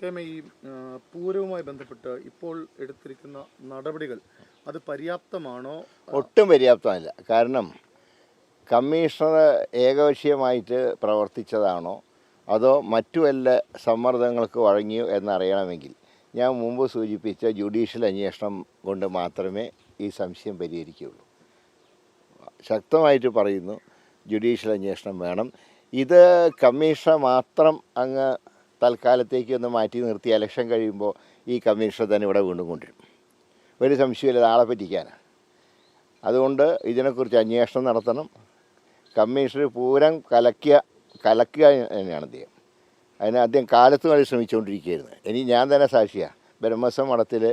കേമ ഈ പൂരവുമായി ബന്ധപ്പെട്ട് ഇപ്പോൾ എടുത്തിരിക്കുന്ന നടപടികൾ അത് പര്യാപ്തമാണോ? ഒട്ടും പര്യാപ്തമല്ല. കാരണം കമ്മീഷണർ ഏകപക്ഷീയമായിട്ട് പ്രവർത്തിച്ചതാണോ? അതോ മറ്റു വല്ല സമ്മർദ്ദങ്ങൾക്ക് വഴങ്ങിയോ എന്നറിയണമെങ്കിൽ ഞാൻ മുമ്പ് സൂചിപ്പിച്ച ജുഡീഷ്യൽ അന്വേഷണം കൊണ്ട് മാത്രമേ ഈ സംശയം പരിഹരിക്കുകയുള്ളൂ. ശക്തമായിട്ട് പറയുന്നു ജുഡീഷ്യൽ അന്വേഷണം വേണം. ഇത് കമ്മീഷണർ മാത്രം അങ്ങ് തൽക്കാലത്തേക്ക് ഒന്ന് മാറ്റി നിർത്തി. ഇലക്ഷൻ കഴിയുമ്പോൾ ഈ കമ്മീഷണർ തന്നെ ഇവിടെ വീണ്ടും കൊണ്ടുവരും. ഒരു സംശയമില്ല ആളെ പറ്റിക്കാനാണ് അതുകൊണ്ട് ഇതിനെക്കുറിച്ച് അന്വേഷണം നടത്തണം. കമ്മീഷണർ പൂരം കലക്കിയ കലക്കുക തന്നെയാണ് അദ്ദേഹം അതിന് അദ്ദേഹം കാലത്ത് വരെ ശ്രമിച്ചുകൊണ്ടിരിക്കുകയായിരുന്നു. ഇനി ഞാൻ തന്നെ സാക്ഷിയാണ് ബ്രഹ്മസം മഠത്തിൽ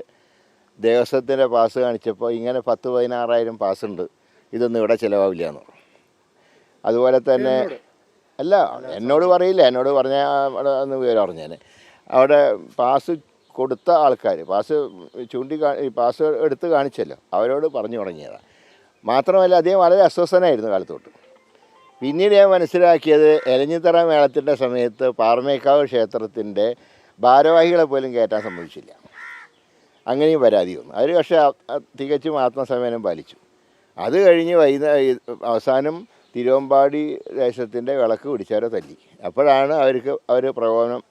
ദേവസ്വത്തിന്റെ പാസ് കാണിച്ചപ്പോൾ ഇങ്ങനെ പത്ത് പതിനാറായിരം പാസ്സുണ്ട് ഇതൊന്നും ഇവിടെ ചിലവാവില്ല എന്ന് അതുപോലെ തന്നെ അല്ല എന്നോട് പറയില്ല. എന്നോട് പറഞ്ഞ അവിടെ ഒന്ന് വിവരം അറിഞ്ഞാൽ അവിടെ പാസ് കൊടുത്ത ആൾക്കാർ പാസ് ചൂണ്ടി പാസ് എടുത്ത് കാണിച്ചല്ലോ. അവരോട് പറഞ്ഞു തുടങ്ങിയതാണ് മാത്രമല്ല അദ്ദേഹം വളരെ അസ്വസ്ഥനായിരുന്നു കാലത്തോട്ട്. പിന്നീട് ഞാൻ മനസ്സിലാക്കിയത് എലഞ്ഞിത്തറ മേളത്തിന്റെ സമയത്ത് പാറമേക്കാവ് ക്ഷേത്രത്തിന്റെ ഭാരവാഹികളെ പോലും കയറ്റാൻ സമ്മതിച്ചില്ല. അങ്ങനെയും പരാതി വന്നു. അവർ പക്ഷേ തികച്ചും ആത്മസമയനം പാലിച്ചു. അത് കഴിഞ്ഞ് വൈകുന്നേരം അവസാനം തിരുവമ്പാടി ദേശത്തിന്റെ വിളക്ക് പിടിച്ചവരെ തല്ലി. അപ്പോഴാണ് അവർക്ക് അവർ പ്രകോപനം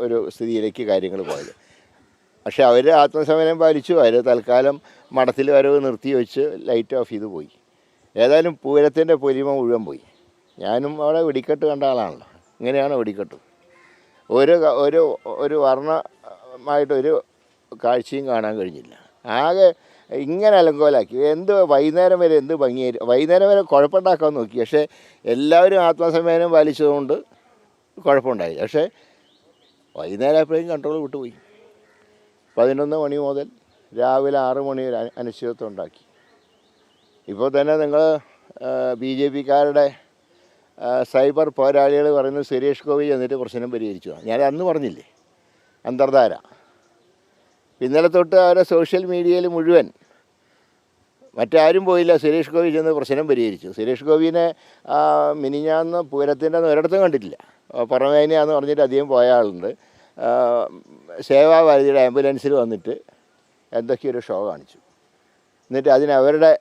ഒരു സ്ഥിതിയിലേക്ക് കാര്യങ്ങൾ പോയത്. പക്ഷേ അവർ ആത്മസമയം പാലിച്ചു. അവർ തൽക്കാലം മഠത്തിൽ വരവ് നിർത്തി വെച്ച് ലൈറ്റ് ഓഫ് ചെയ്ത് പോയി. ഏതായാലും പൂരത്തിന്റെ പൊലിമ മുഴുവൻ പോയി. ഞാനും അവിടെ വെടിക്കെട്ട് കണ്ട ആളാണല്ലോ. ഇങ്ങനെയാണ് വെടിക്കെട്ട്. ഒരു ഒരു ഒരു വർണമായിട്ടൊരു കാഴ്ചയും കാണാൻ കഴിഞ്ഞില്ല. ആകെ ഇങ്ങനെ അലങ്കോലാക്കി. എന്ത് വൈകുന്നേരം വരെ എന്ത് ഭംഗിയായി വൈകുന്നേരം വരെ കുഴപ്പമുണ്ടാക്കാൻ നോക്കി. പക്ഷേ എല്ലാവരും ആത്മസമ്മേനം പാലിച്ചതുകൊണ്ട് കുഴപ്പമുണ്ടായി. പക്ഷേ വൈകുന്നേരം ആയപ്പോഴേക്കും കൺട്രോൾ വിട്ടുപോയി പതിനൊന്ന് മണി മുതൽ രാവിലെ ആറ് മണി വരെ അനി- അനിശ്ചിതത്വം ഉണ്ടാക്കി. ഇപ്പോൾ തന്നെ നിങ്ങൾ ബി ജെ പിക്കാരുടെ സൈബർ പോരാളികൾ പറയുന്നത് സുരേഷ് ഗോപി എന്നിട്ട് പ്രശ്നം പരിഹരിച്ചു. ഞാൻ അന്ന് പറഞ്ഞില്ലേ അന്തർധാര. ഇന്നലെ തൊട്ട് അവരെ സോഷ്യൽ മീഡിയയിൽ മുഴുവൻ മറ്റാരും പോയില്ല. സുരേഷ് ഗോപി ചെന്ന് പ്രശ്നം പരിഹരിച്ചു. സുരേഷ് ഗോപിനെ മിനിഞ്ഞാന്ന് പൂരത്തിന്റെ ഒരിടത്തും കണ്ടിട്ടില്ല. പുറമേനയാന്ന് പറഞ്ഞിട്ട് അധികം പോയ ആളുണ്ട്. സേവാഭാരതിയുടെ ആംബുലൻസിൽ വന്നിട്ട് എന്തൊക്കെയൊരു ഷോ കാണിച്ചു. എന്നിട്ട് അതിന് അവരുടെ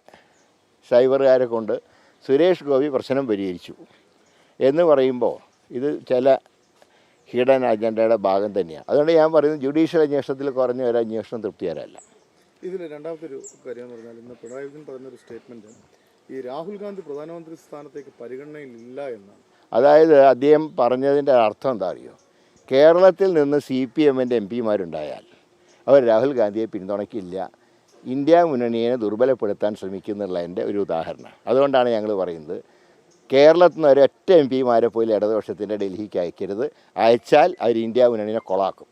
സൈബറുകാരെ കൊണ്ട് സുരേഷ് ഗോപി പ്രശ്നം പരിഹരിച്ചു എന്ന് പറയുമ്പോൾ ഇത് ചില ഹിഡൻ അജണ്ടയുടെ ഭാഗം തന്നെയാണ് അതുകൊണ്ട് ഞാൻ പറയുന്നത് ജുഡീഷ്യൽ അന്വേഷണത്തിൽ കുറഞ്ഞ ഒരു അന്വേഷണം തൃപ്തികരമല്ല. ഇതിൽ രണ്ടാമത്തെ ഒരു കാര്യം എന്ന് പറഞ്ഞാൽ ഇന്ന് പിണറായി വിജയൻ പറഞ്ഞൊരു സ്റ്റേറ്റ്മെന്റ് ഈ രാഹുൽ ഗാന്ധി പ്രധാനമന്ത്രി സ്ഥാനത്തേക്ക് പരിഗണനയിലില്ല എന്നാണ്. അതായത് അദ്ദേഹം പറഞ്ഞതിന്റെ അർത്ഥം എന്താ അറിയോ? കേരളത്തിൽ നിന്ന് സി പി എമ്മിന്റെ എം പിമാരുണ്ടായാൽ അവർ രാഹുൽ ഗാന്ധിയെ പിന്തുണയ്ക്കില്ല. ഇന്ത്യ മുന്നണിയെ ദുർബലപ്പെടുത്താൻ ശ്രമിക്കുന്നുള്ളതിന്റെ ഒരു ഉദാഹരണം. അതുകൊണ്ടാണ് ഞങ്ങൾ പറയുന്നത് കേരളത്തിൽ നിന്ന് ഒരൊറ്റ എം പിമാരെ പോലും ഇടതുപക്ഷത്തിന്റെ ഡൽഹിക്ക് അയക്കരുത്. അയച്ചാൽ അവർ ഇന്ത്യ മുന്നണിനെ കൊളാക്കും.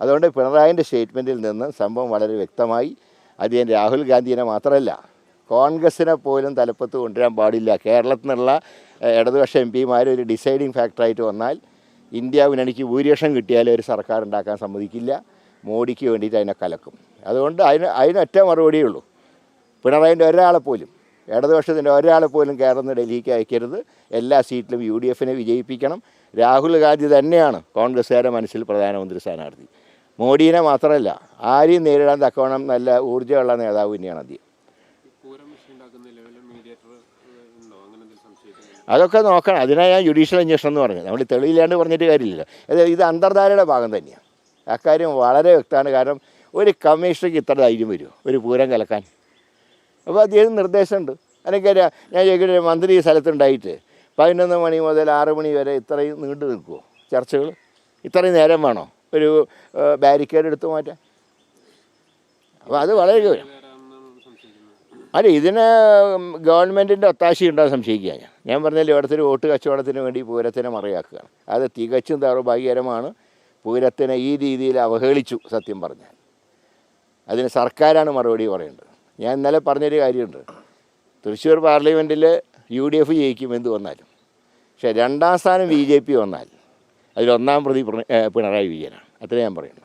അതുകൊണ്ട് പിണറായിന്റെ സ്റ്റേറ്റ്മെന്റിൽ നിന്ന് സംഭവം വളരെ വ്യക്തമായി. അദ്ദേഹം രാഹുൽ ഗാന്ധിനെ മാത്രമല്ല കോൺഗ്രസിനെ പോലും തലപ്പത്ത് കൊണ്ടുവരാൻ പാടില്ല. കേരളത്തിൽ നിന്നുള്ള ഇടതുപക്ഷ എം പിമാർ ഒരു ഡിസൈഡിങ് ഫാക്ടറായിട്ട് വന്നാൽ ഇന്ത്യ മുന്നണിക്ക് ഭൂരിപക്ഷം കിട്ടിയാലും ഒരു സർക്കാർ ഉണ്ടാക്കാൻ സമ്മതിക്കില്ല. മോഡിക്ക് വേണ്ടിയിട്ട് അതിനെ കലക്കും. അതുകൊണ്ട് അതിന് അതിനൊറ്റ മറുപടിയേ ഉള്ളൂ. പിണറായിന്റെ ഒരാളെ പോലും ഇടതുപക്ഷത്തിന്റെ ഒരാളെ പോലും കയറുന്ന ഡൽഹിക്ക് അയക്കരുത്. എല്ലാ സീറ്റിലും യു ഡി എഫിനെ വിജയിപ്പിക്കണം. രാഹുൽ ഗാന്ധി തന്നെയാണ് കോൺഗ്രസ്സുകാരുടെ മനസ്സിൽ പ്രധാനമന്ത്രി സ്ഥാനാർത്ഥി. മോഡീനെ മാത്രമല്ല ആരെയും നേരിടാൻ തക്കവണ്ണം നല്ല ഊർജമുള്ള നേതാവ് തന്നെയാണ് അദ്ദേഹം. അതൊക്കെ നോക്കണം. അതിനാണ് ഞാൻ ജുഡീഷ്യൽ അന്വേഷണം എന്ന് പറഞ്ഞത്. നമ്മൾ തെളിയില്ലാണ്ട് പറഞ്ഞിട്ട് കാര്യമില്ല അതായത് ഇത് അന്തർധാരയുടെ ഭാഗം തന്നെയാണ് അക്കാര്യം വളരെ വ്യക്തമാണ്. കാരണം ഒരു കമ്മീഷണർക്ക് ഇത്ര ധൈര്യം വരുമോ ഒരു പൂരം കലക്കാൻ? അപ്പോൾ അദ്ദേഹം നിർദ്ദേശമുണ്ട്. എനിക്കറിയാം ഞാൻ ചോദിക്കട്ടെ മന്ത്രി ഈ സ്ഥലത്തുണ്ടായിട്ട് പതിനൊന്ന് മണി മുതൽ ആറ് മണി വരെ ഇത്രയും നീണ്ടു നിൽക്കുമോ ചർച്ചകൾ ഇത്രയും നേരം വേണോ? ഒരു ബാരിക്കേഡ് എടുത്തു മാറ്റാൻ? അപ്പോൾ അത് വളരെ അല്ല ഇതിന് ഗവൺമെന്റിന്റെ ഒത്താശ ഉണ്ടാകാൻ സംശയിക്കുക ഞാൻ. ഞാൻ പറഞ്ഞാൽ ഇവിടത്തിന് വോട്ട് കച്ചവടത്തിന് വേണ്ടി പൂരത്തിനെ മറയാക്കുകയാണ് അത് തികച്ചും ദൗർഭാഗ്യകരമാണ്. പൂരത്തിനെ ഈ രീതിയിൽ അവഹേളിച്ചു സത്യം പറഞ്ഞാൽ. അതിന് സർക്കാരാണ് മറുപടി പറയേണ്ടത്. ഞാൻ ഇന്നലെ പറഞ്ഞൊരു കാര്യമുണ്ട്. തൃശ്ശൂർ പാർലമെന്റിൽ യു ഡി എഫ് ജയിക്കും എന്ത് വന്നാലും. പക്ഷേ രണ്ടാം സ്ഥാനം ബി ജെ പി വന്നാൽ അതിലൊന്നാം പ്രതി പിണറായി വിജയനാണ്. അത്രേ ഞാൻ പറയുന്നു